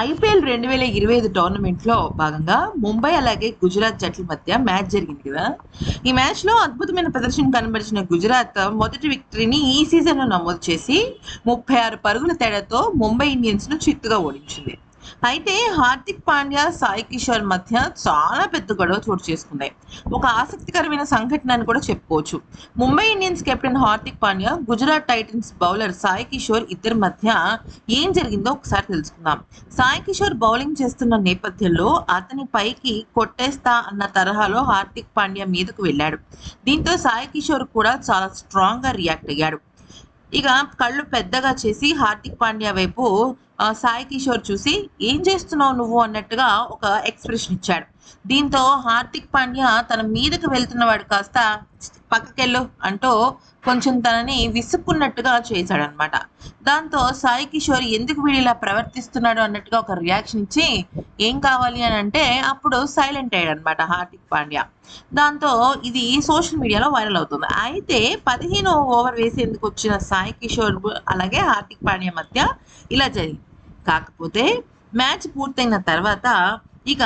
IPL రెండు వేల ఇరవై ఐదు టోర్నమెంట్లో భాగంగా ముంబై అలాగే గుజరాత్ జట్ల మధ్య మ్యాచ్ జరిగింది కదా. ఈ మ్యాచ్లో అద్భుతమైన ప్రదర్శన కనబరిచిన గుజరాత్ మొదటి విక్టరీని ఈ సీజన్లో నమోదు చేసి ముప్పై ఆరు పరుగుల తేడాతో ముంబై ఇండియన్స్ను చిత్తుగా ఓడించింది. అయితే హార్దిక్ పాండ్యా సాయి కిషోర్ మధ్య చాలా పెద్ద గొడవ చోటు చేసుకుంది. ఒక ఆసక్తికరమైన సంఘటన అని కూడా చెప్పుకోవచ్చు. Mumbai Indians captain Hardik Pandya Gujarat Titans bowler Sai Kishore ఇద్దరి మధ్య ఏం జరిగిందో ఒకసారి తెలుసుకుందాం. సాయి కిషోర్ బౌలింగ్ చేస్తున్న నేపథ్యంలో అతని పైకి కొట్టేస్తా అన్న తరహాలో హార్దిక్ పాండ్యా మీదకు వెళ్ళాడు. దీంతో సాయి కిషోర్ కూడా చాలా స్ట్రాంగ్గా రియాక్ట్ అయ్యాడు. ఇక కళ్ళు పెద్దగా చేసి హార్దిక్ పాండ్యా వైపు సాయి కిషోర్ చూసి ఏం చేస్తున్నావు నువ్వు? అన్నట్టుగా ఒక ఎక్స్ప్రెషన్ ఇచ్చాడు. దీంతో హార్దిక్ పాండ్యా తన మీదకు వెళ్తున్నవాడు కాస్త పక్కకెళ్ళు అంటూ కొంచెం తనని విసుక్కున్నట్టుగా చేశాడనమాట. దాంతో సాయి కిషోర్ ఎందుకు వీడు ఇలా ప్రవర్తిస్తున్నాడు? అన్నట్టుగా ఒక రియాక్షన్ ఇచ్చి ఏం కావాలి? అని అంటే అప్పుడు సైలెంట్ అయ్యాడు అనమాట హార్దిక్ పాండ్యా. దాంతో ఇది సోషల్ మీడియాలో వైరల్ అవుతుంది. అయితే పదిహేను ఓవర్ వేసేందుకు వచ్చిన సాయి కిషోర్ అలాగే హార్దిక్ పాండ్యా మధ్య ఇలా జరిగింది. కాకపోతే మ్యాచ్ పూర్తయిన తర్వాత ఇక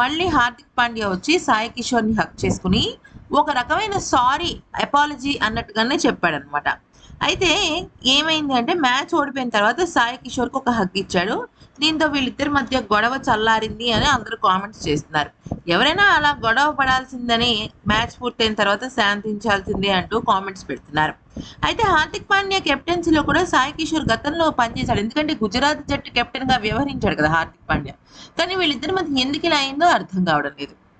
మళ్ళీ హార్దిక్ పాండ్యా వచ్చి సాయి కిషోర్ని హక్ చేసుకుని ఒక రకమైన సారీ అపాలజీ అన్నట్టుగానే చెప్పాడనమాట. అయితే ఏమైంది అంటే మ్యాచ్ ఓడిపోయిన తర్వాత సాయి కిషోర్కి ఒక హక్ ఇచ్చాడు. దీంతో వీళ్ళిద్దరి మధ్య గొడవ చల్లారింది అని అందరూ కామెంట్స్ చేస్తున్నారు. ఎవరైనా అలా గొడవ పడాల్సిందని మ్యాచ్ పూర్తయిన తర్వాత శాంతించాల్సిందే అంటూ కామెంట్స్ పెడుతున్నారు. అయితే హార్దిక్ పాండ్యా కెప్టెన్సీలో కూడా సాయి కిషోర్ గతంలో పనిచేశాడు. ఎందుకంటే గుజరాత్ జట్టు కెప్టెన్గా వ్యవహరించాడు కదా హార్దిక్ పాండ్యా. కానీ వీళ్ళిద్దరి మధ్య ఎందుకు ఇలా అయిందో అర్థం కావడం లేదు.